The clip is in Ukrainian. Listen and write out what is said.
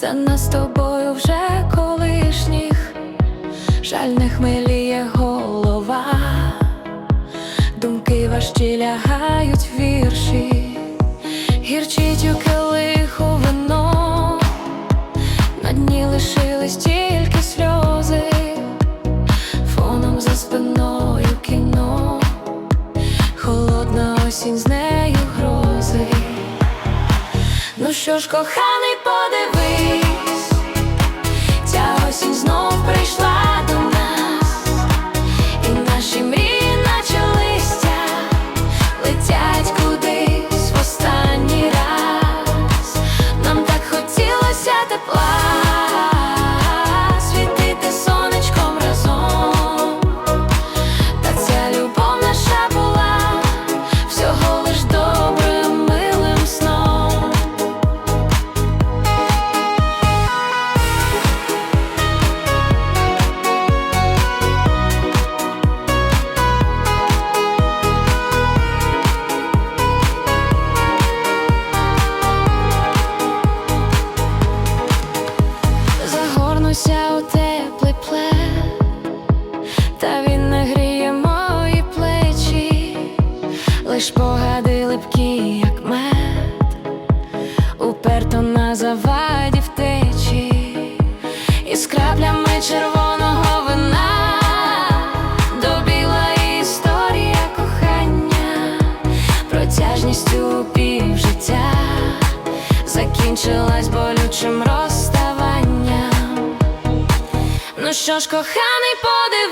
за нас з тобою вже колишніх, жаль не хмеліє голова, думки важчі лягають в вірші, гірчить у килиху вино, на дні лишились тільки сльози, фоном за спиною кіно, холодна осінь з нею грози. Ну що ж, коханий, Загорнуся у теплий плед, та він не гріє мої плечі, лиш погади липкі, як мед, уперто на заваді втечі, і з червоного вина добіла історія кохання, протяжністю півжиття закінчилась болючим розставанням. Ну що ж, коханий, подивись,